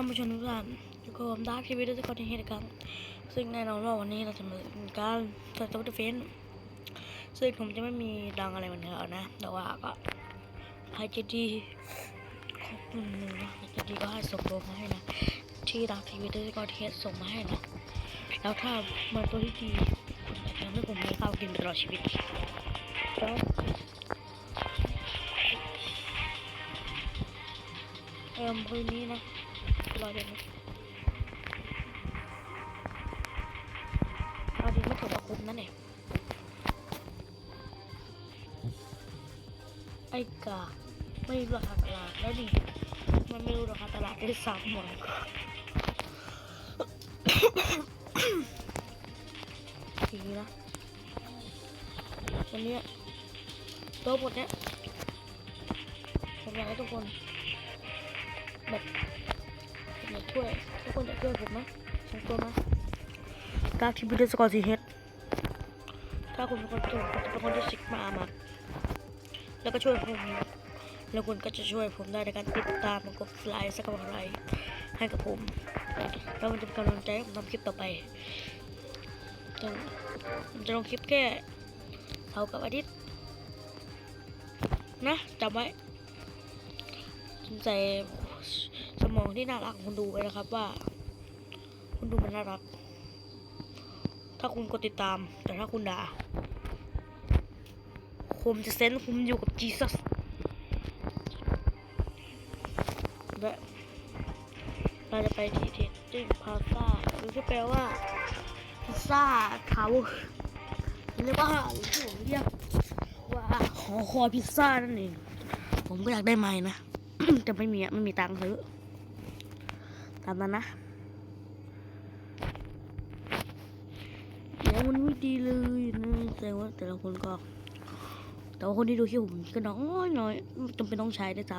ท่านผู้ชมทุกท่านอยู่กับผมดาร์คทีวีด้วยสกอตที่เฮดกันซึ่งแน่นอนว่าวันนี้เราจะมาทำการใส่ตัวเฟนซึ่งผมจะไม่มีดังอะไรเหมือนเดิมนะ แต่ว่าก็ให้เจดีขอบคุณหนึ่งนะเจดีก็ให้ส่งโลมาให้นะ ที่ดาร์คทีวีด้วยสกอตที่เฮดส่งมาให้นะ แล้วถ้ามันตัวที่ดีคุณจะทำให้ผมมีข้าวกินตลอดชีวิตแล้วเอิ่มคืนนี้นะ รอเดี๋ยวนะเอาดีไม่ถูกกับคุณนั่นเองไอ้กาไม่รู้ราคาตลาดแล้วดิมันไม่รู้ราคาตลาดได้ซ้ำหมดทีนะวันนี้ตัวบทเนี้ยผมอยากให้ทุกคนแบบ ช่วยทุกคนอยากช่วยผมนะสองตัวนะดาร์คทีวีเดสกอร์ซีเฮดถ้าคุณเป็นคนถูกผมจะเป็นคนที่ซิกมามาแล้วก็ช่วยผมแล้วคุณก็จะช่วยผมได้ในการติดตามมันกดไลค์สักกำลังไรให้กับผม แล้วมันจะเป็นกำลังใจให้ผมทำคลิปต่อไปจะผมจะลงคลิปแค่เท่ากับอาทิตย์นะจำไว้ใส่ สมองที่น่ารักคุณดูไว้นะครับว่า คุณดูมันน่ารัก ถ้าคุณกดติดตาม แต่ถ้าคุณด่าผมจะเซนคุณอยู่กับจีซัสและเราจะไปที่เทสติ้งพาซ่าหรือที่แปลว่าพิซซ่าทาวเวอร์เรียกว่าหรือที่ผมเรียกว่าหอคอยพิซซ่านั่นเอง ผมก็อยากได้ไม้นะ แต่ไม่มีอะไม่มีตังค์ซื้อตามนั้นนะเดี๋ยวมันไม่ดีเลยนะแสดงว่าแต่ละคนก็ แต่ว่าคนที่ดูคลิปผมก็น้อยน้อยจำเป็นต้องใช้ได้ซ้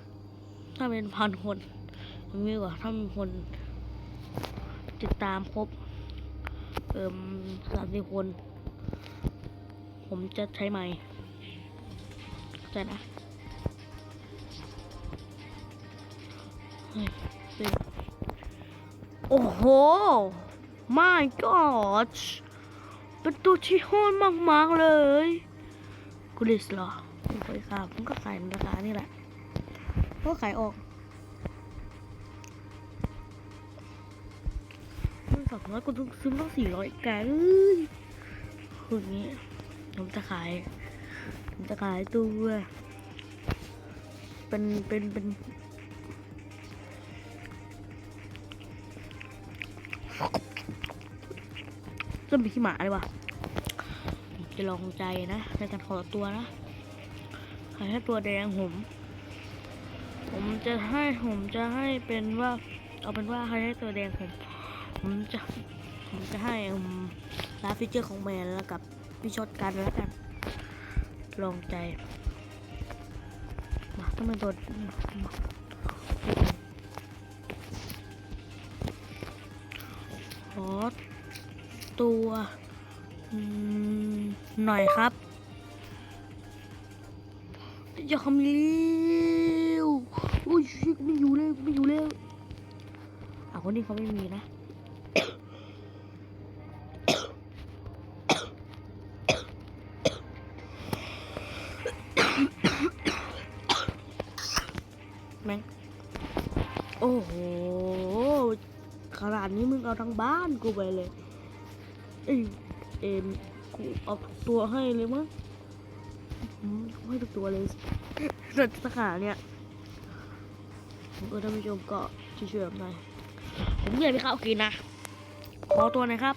ำถ้าเป็นพันคนมีกว่าถ้ามีคนติดตามครบเอ่มสามสิบคน ผมจะใช้ไม้เข้าใจนะ โอ้โห my god เป็นตัวที่โหดมาก ๆ เลยกูลิสเหรอผมเคยขายผมก็ขายราคานี่แหละก็ขายออกมันสองร้อยกูต้องซื้อต้องสี่ร้อยแกเอ้ยคืออย่างนี้ผมจะขายผมจะขายตัวเป็นเป็นเป็น จะมีขี้หมาเลยว่ะจะลองใจนะในการขอตัวนะขายแค่ตัวแดงผมผมจะให้ผมจะให้เป็นว่า เอาเป็นว่าใครให้ตัวแดงผมผมจะผมจะให้อืมร้าฟีเจอร์ของแบรนแล้วกับพี่ช็อตกันแล้วกัน ลองใจมาต้องเป็นตัวมาขอต วอืมหน่อยครับอย่าคำเลี้ยวอุ้ยชิไม่อยู่แล้วไม่อยู่แล้วอะคนนี้เขาไม่มีนะแม่งโอ้โหขนาดนี้มึงเอาทั้งบ้านกูไปเลย เอ็มกูเอาทุกตัวให้เลยมั้งอืมให้ทุกตัวเลยแต่สาขาเนี่ยผมก็ท่านผู้ชมก็ช่วยๆผมหน่อยผมอยากไปข้าวกินนะ ขอตัวหน่อยครับ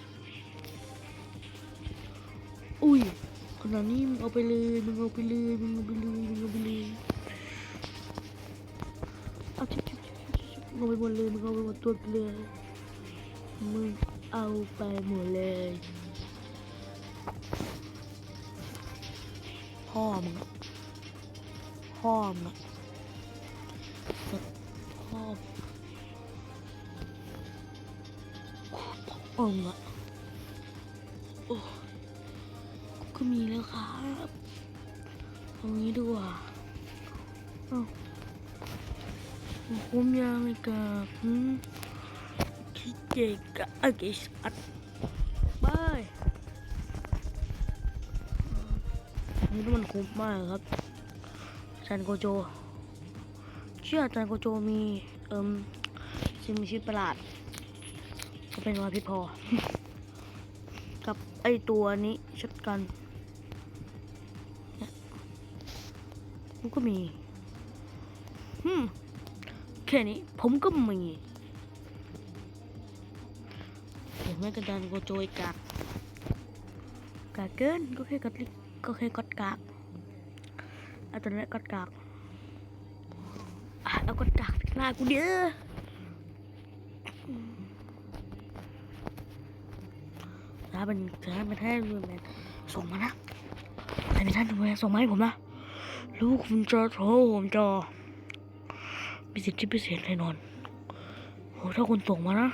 อุ้ยขนาดนี้มึงเอาไปเลยมึงเอาไปเลยมึงเอาไปเลยมึงเอาไปเลยเอาชิบชิบชิบชิบมึงเอาไปหมดเลยมึงเอาไปหมดตัวเลยมึงเอาไปหมดเลย พ่อมึงอพ่อมึงพ่อพ่อมึงอะโอ้กูก็มีแล้วครับเอางี้ดีกว่าเอ้าผมยังกับคิดเจกะอาเกสัต นี่มันคุ้มมากครับจารย์โกโจ เชื่อจารย์โกโจมีเอิมสิ่งมีชีวิตประหลาด ก็เป็นวาพิพอ กับไอตัวนี้ชัดกันเนี่ยมันก็มีฮึมแค่นี้ผมก็มีเห็นไหมกระดานโกโจอีกกากกากเกินก็แค่กัดลิก ก็แค่กดกากเอาตัวนี้กดกากเอากดกากปิดหน้ากูเด้อถ้าเป็นถ้าเป็นให้ดูแมนส่งมานะใครเป็นท่านดูแมนส่งมาให้ผมนะลูกคุณจะโทรผมจะมีสิทธิพิเศษแน่นอนโหถ้าคุณส่งมานะ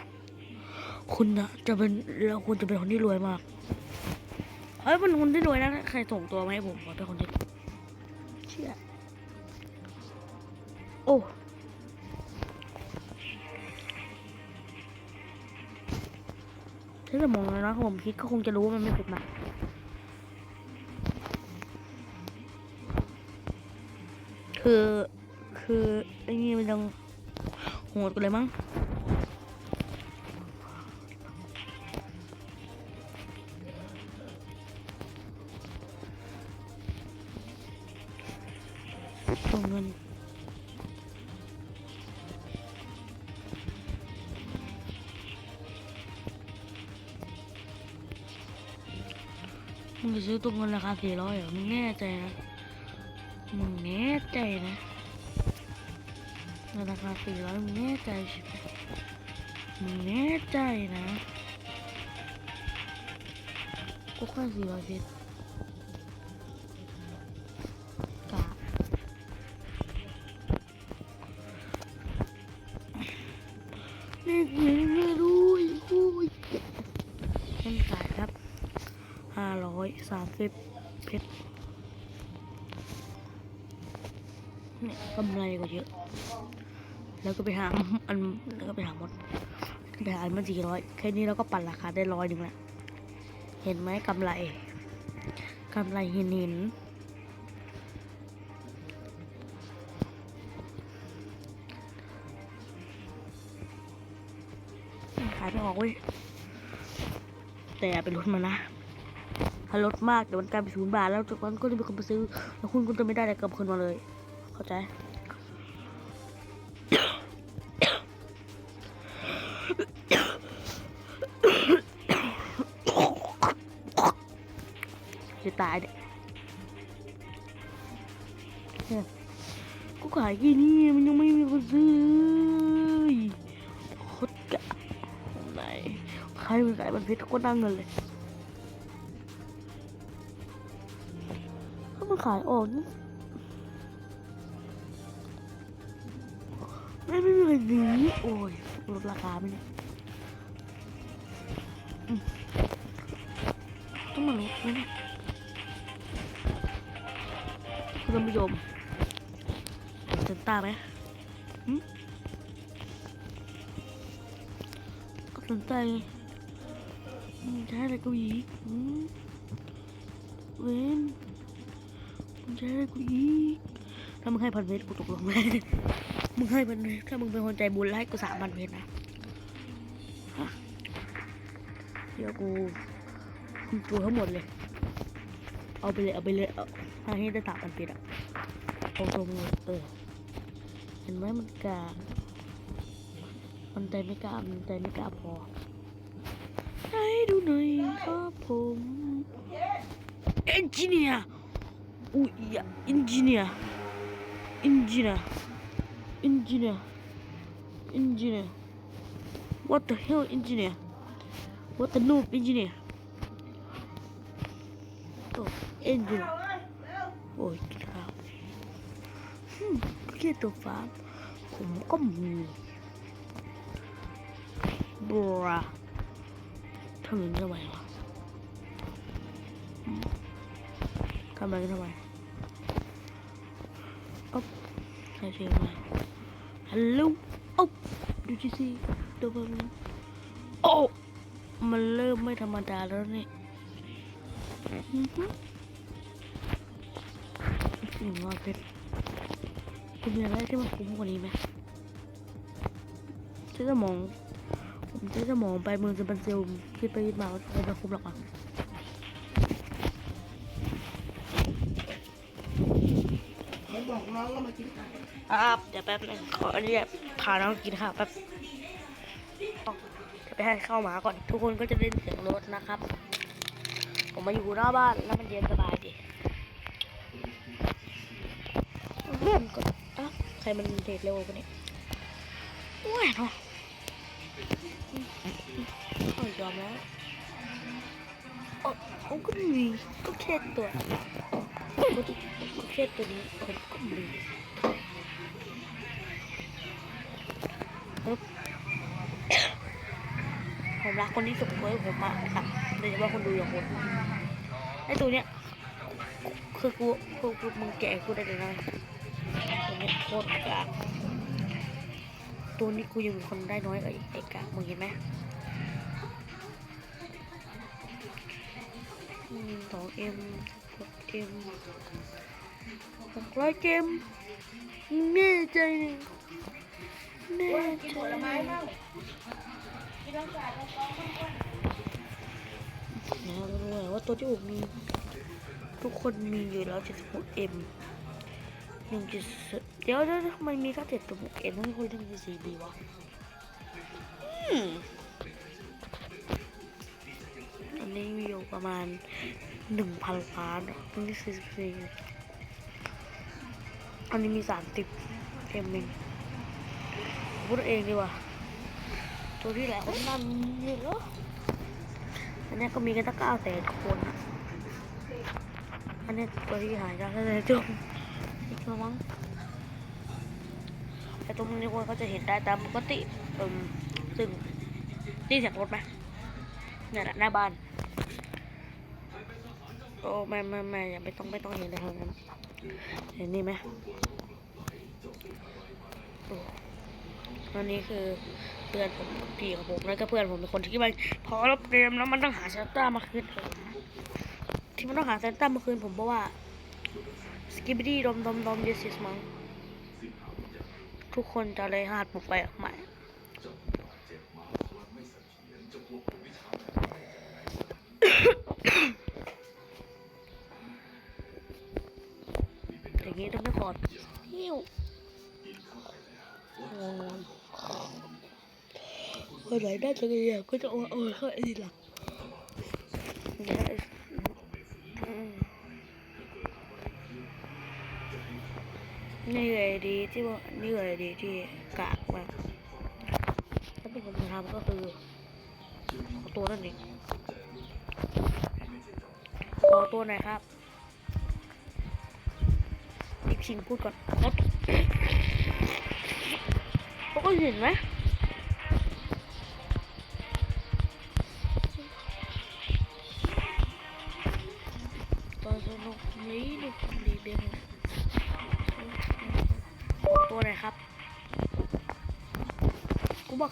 คุณนะจะเป็นแล้วคุณจะเป็นคนที่รวยมาก เฮ้ยเป็นคนที่รวยนะใครส่งตัวมาให้ผมผมเป็นคนที่เชื่อโอ้ถ้าจะมองเลยนะผมคิดก็คงจะรู้ว่ามันไม่เป็นมาคือ คือไอ้นี่มันยังโหดกว่าเลยมั้ง มึงจะซื้อตัวเงินราคาสี่ร้อยเหรอมึงแน่ใจนะมึงแน่ใจนะเงินราคาสี่ร้อยมึงแน่ใจใช่ไหมมึงแน่ใจนะก็แค่สี่ร้อยเพชร อยสามสิบเพชรเนี่ยกำไรก็เยอะ แล้วก็ไปหาอันแล้วก็ไปหามดไปหาอันมันสี่ร้อยแค่นี้เราก็ปั่นราคาได้ร้อยหนึ่งล้วเห็นไหมกำไรกำไรเห็นเห็นขายไม่ออกเว้ยแต่อย่าไปลดมันนะ ถ้าลดมากเดี๋ยวมันกลายเป็นศูนย์บาทแล้วจากนั้นก็จะมีคนไปซื้อ แล้วคุณก็จะไม่ได้อะไรกลับคืนมาเลย เข้าใจจะตายเลยเนี่ยกูขายกี่นี่มันยังไม่มีคนซื้อโคตรกะไหนใครมันขายมันเพชรก็นั่งเงินเลย มันขายออกนี่ไม่ไม่มีใครซื้อโอ้ยลดราคาไหมเนี่ยอืมต้องมาลดไหมเนี่ยคุณผู้ชมเซนต้าไหมหืมก็สนใจอืมจะให้อะไรกูอีกอืมเว้น มึงจะให้กูอีกถ้ามึงให้พันเพชรกูตกลงเลยมึงให้พันเพชรถ้ามึงเป็นคนใจบุญแล้วให้กูสามพันเพชรนะเดี๋ยวกูกูตัวทั้งหมดเลย เอาไปเลยเอาไปเลยเอาให้ได้สามพันเพชรอะเอาตรงเลยเออเห็นไหมมันกล้ามันใจไม่กล้ามันใจไม่กล้าพอให้ดูหน่อยครับผมเอนจิเนียร์ Oeh, ja, engineer. Engineer. Engineer. Engineer. What the hell, engineer? What the noob, engineer? Oh, engineer. Oh, กินข้าวฮึมเครียดตัวฟ้าผ มก็มีบัวทำอย่าเชื่อไหมฮัลโหลโอ้ดูจิสิตัวมันโอ้มันเริ่มไม่ธรรมดาแล้วเนี่อือฮึหนึ่งว่าเพชรคุณมีอะไรที่มันคุ้มกว่านี้ไหมใช้สมอง ผมใช้สมองไปมือจะเป็นเซลล์คิดไปคิดมาว่าไม่คุ้มหรอกอะ บอกน้องก็มากินไก่ครับเดี๋ยวแป๊บนึงขออนุญาตพาน้องกินข้าวแป๊บต้องจะไปให้ข้าวหมาก่อน ทุกคนก็จะได้ยินเสียงรถนะครับ ผมมาอยู่หน้าบ้านแล้วมันเย็นสบายดีเลื่อนก่อนอะใครมันเด็ดเร็วกว่านี้ว้ายเนาะโอ้ยยอมแล้วโอ้เขาก็มีก็แค่ตัว ก็ก็แค่ตัวนี้ผมก็มีผมรักคนที่สุดเลยผมมากครับโดยเฉพาะคนดูอย่างคนไอตัวเนี้ยคือกูกูกูมึงแกะกูได้เลยนะตัวเนี้ยโคตรกากตัวนี้กูยังเป็นคนได้น้อยกว่าไอ้ไอกากมึงเห็นไหมอืมสองเอ็มหกเอ็ม หกร้อยเกมแน่ใจหนึ่งแน่กินใจผลไม้หนึ่งบ้างกินน้ำสาดน้ำฟองบ้างก่อนเรารู้เลยว่าตัวที่ผมมี ทุกคนมีอยู่แล้ว76 m หนึ่งจุดเดี๋ยวเดี๋ยวทำไมมีแค่เจ็ดตัว m ทั้งคนทั้งสี่สี่ดีวะอันนี้มีอยู่ประมาณหนึ่งพันล้านอะอันนี้สี่สิบสี่ อันนี้มีสามสิบเอ็มเองพูดเองดีกว่า ตัวที่หลายคนนั่นเยอะอันนี้ก็มีกันตั้งเก้าแสนคนอันนี้ตัวที่หายากแล้วจุ่มอีกแล้วมั้งแต่ตรงนี้คนเขาจะเห็นได้ตามปกติอืมซึ่งนี่เสียงรถไหมเนี่ยแหละหน้าบ้านโอ้ไม่ไม่ไม่ย่าไม่ต้องไม่ต้องเห็นเลยทางนั้น เห็นนี่ไหมอันนี้คือเพื่อนผมพี่ของผมแล้วก็เพื่อนผมเป็นคนที่มันพอเราเตรียมแล้วมันต้องหาเซนต้ามาคืนผมที่มันต้องหาเซนต้ามาคืนผมเพราะว่าสกิบดี้ดมดมดมเยสิสมังทุกคนจะเลยหาดปลุกไป ได้จะเรียนก็จะโอ้โอ้ยเขาไอ้หลักนี่เลยดีที่ว่านี่เลยดีที่กากมากถ้าเป็นคนทำก็คือขอตัวนั่นเองขอตัวหน่อยครับอีกชิงพูดก่อนเขาก็เห็นไหม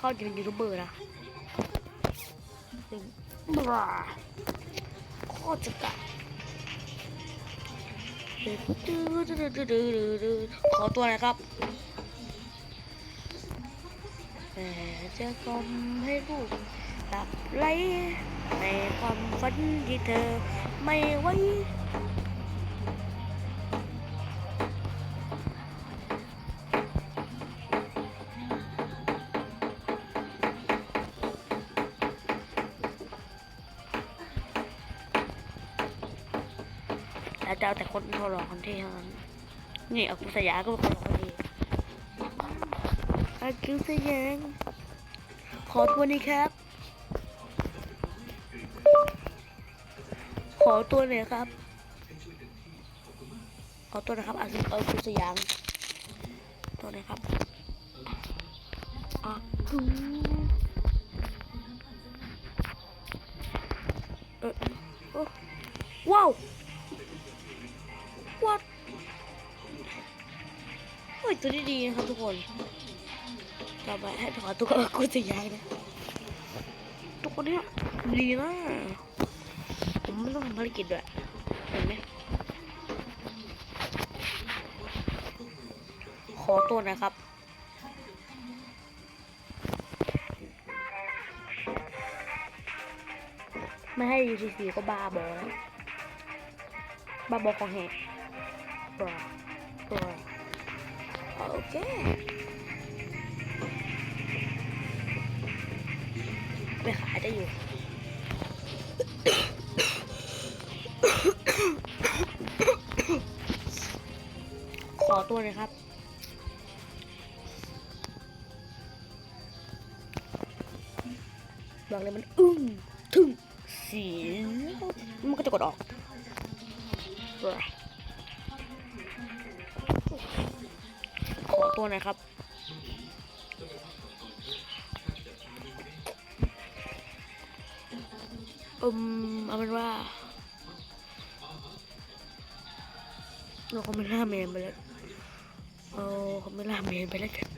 เขาจะเป็นยูทูบเบอร์นะซึ่งบราโคตรจะกะขอตัวไหนครับแต่จะกลมให้ลูกหลับไหลในความฝันที่เธอไม่ไว้ คนทรอคนที่เท่านั้นนี่อากุสยาก็เป็นคนคนดีอากุสยาขอตัวนี้ครับ ขอตัวหน่อยครับ ขอตัวนะครับอากุอากุสยามตัวไหนครับอากุเออว้าว ตัวนี้ดีนะครับทุกคนต่อไปให้ขอตัวกูจะย้ายนะตัวนเนี้ยดีนะ ผมไม่ต้องทำภารกิจด้วยเห็นไหมขอตัวนะครับไม่ให้ UCC ก็บ้าบอแล้วบ้าบอของแหกบอ เคไปขายได้อยู่ขอตัวเลยครับบอกเลยมันอึ้ง อืมเอาเป็นว่าเราคอมเมนต์ล่าแมนไปแล้วเอาคอมเมนต์ล่าแมนไปแล้วกัน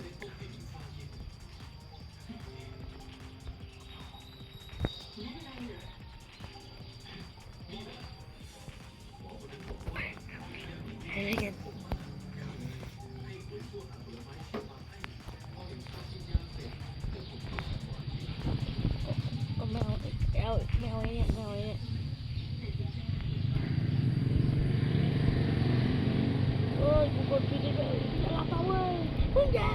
กูกดผิดอีกแล้วอย่าหลับเอาเว้ยมึงอย่า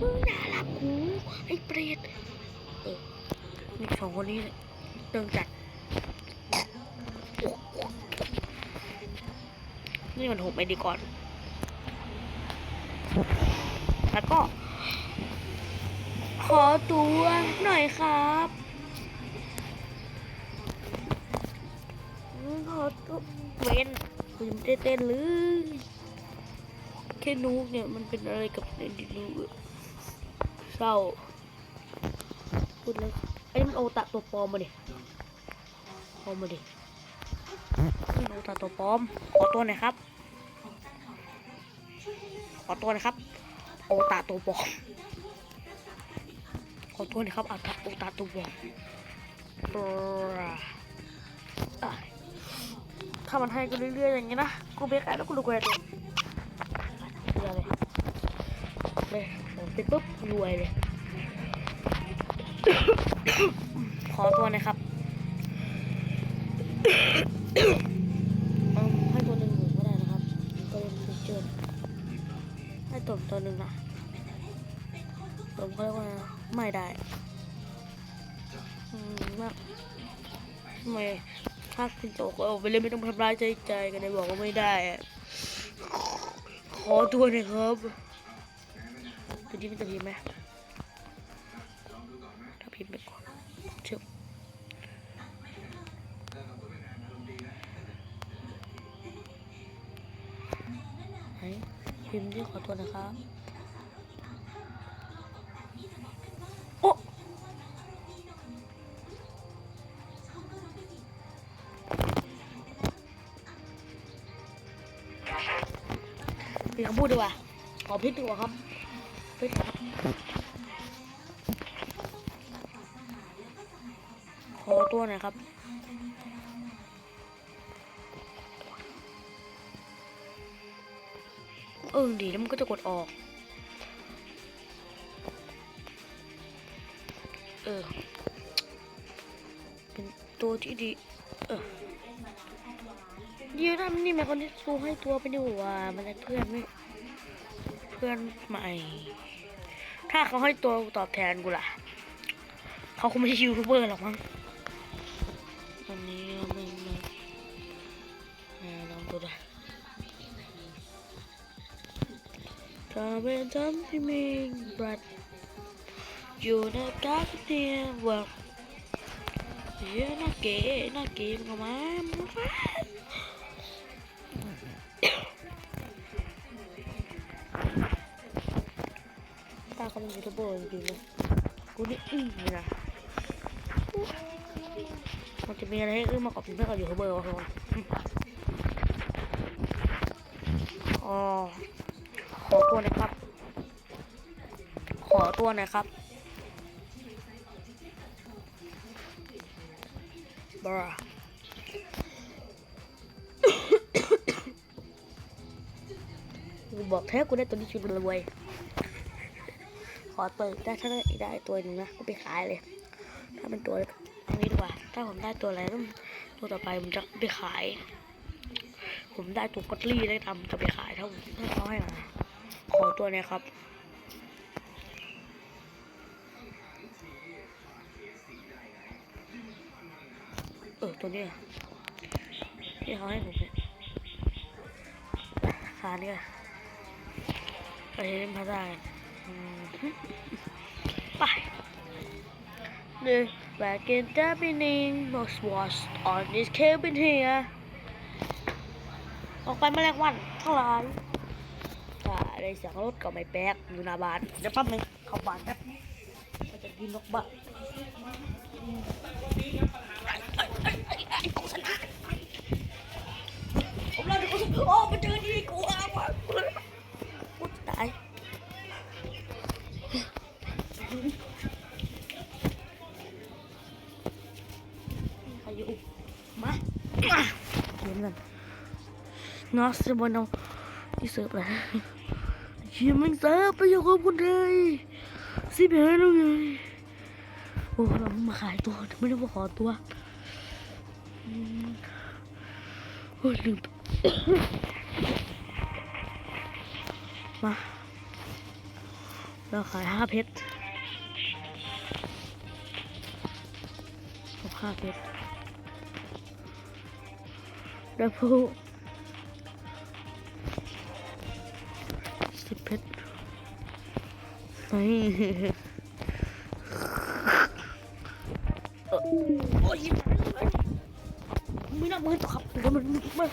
มึงอย่าหลับหูไอ้เปรตเออนี่สองคนนี้เติงจัด นี่มันถูกไปดีก่อน แล้วก็ ขอตัวหน่อยครับขอตัวเว้นคุณเต้นเลย แค่นูกเนี่ยมันเป็นอะไรกับเนดินูเศร้าพูดเลยไอ้มันโอตะตัวปลอมมาดิปลอมมาดิมันโอตะตัวปลอม ขอตัวหน่อยครับ ขอตัวนะครับ โอตาตัวปลอม ขอตัวหนะครับอาตาโอตาตัวปลอมถ้ามันให้กูเรื่อยๆอย่างงี้นะ กูเบรกแล้วกูดูกูเลยเดี๋ยวเลย เลยผมไปปุ๊บรวยเลย ขอตัวหนะครับเอิ่มให้ตัวหนึ่งหมื่นก็ได้นะครับก็เล่นฟิเจอร์ให้ตัวตัวหนึ่งนะผมก็เรียกว่าไม่ได้อืมมากทำไมถ้าคุณโตก็เอาไปเล่นไม่ต้องทำร้ายใจใจกันเลยบอกว่าไม่ได้อะขอตัวหน่อยครับ ตัวนี้มันจะพิมพ์ไหมถ้าพิมพ์ไปก่อนเชื่อไหนพิมพ์ที่ขอตัวนะครับโอ้เปลี่ยนคำพูดดีกว่าขอพิษดีกว่าครับ ตัวหน่อยครับ เออดีแล้วมันก็จะกดออก เออ เป็นตัวที่ดี เออเดี๋ยวนะนี่มันคนที่ซูให้ตัวไปดีกว่ามันเป็นเพื่อนไม่เพื่อนใหม่ ถ้าเขาให้ตัวตอบแทนกูล่ะ เขาคงไม่ใช่ยูทูบเบอร์หรอกมั้ง ถ้าเป็นทำที่มีบัตรอยู่ในการเตียงว่าเฮ้ยน่าเก๋น่า หน่อนกับยูทูบเบอร์วะครับ ขอตัวหน่อยครับบรากูบอกแท้กูได้ตัวนี้ชุดรวยขอเปิดได้ถ้าได้ได้ตัวหนึ่งนะกูไปขายเลย ถ้าเป็นตัวอันนี้ดีกว่า ถ้าผมได้ตัวอะไรต้องตัวต่อไปผมจะไปขาย ผมได้ตัวกอตลี่ได้ทำจะไปขายถ้าผมถ้เขาให้มา ขอตัวนี้ครับ เออตัวนี้ที่เขาให้ผมเนี่ยขาเนี่ยไปเล่นพาได้อืมไป The back in the beginning most was on this cabin here ออกไปแมลงวันทั้งหลาย ถ้าได้เสียงรถก็ไม่แปลกอยู่หน้าบ้านเดี๋ยวแป๊บนึงเข้าบ้านแป๊บมันจะกินนกบ้าผมรอดูเขาสิโอ้มาเจอดีกูเอาวกูเลยกูจะตายใครอยู่มามาเขียนกันนอสบนเอาที่เสิร์ฟเลย เขียนมันเสิร์ฟไปอยู่กับคนไทยสิบเอ็ดแล้วไงโอ้เรามาขายตัวไม่ได้มาขอตัวโอ้ลืมมาเราขายห้าเพชรห้าเพชรแล้วผู้สิบ นี่เอ่อโอ้ยไม่น่ามือตครับแล้วมันมา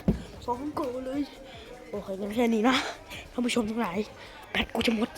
สองโกเลย โอเคงั้นแค่นี้นะท่านผู้ชมทั้งหลายแบตกูจะหมด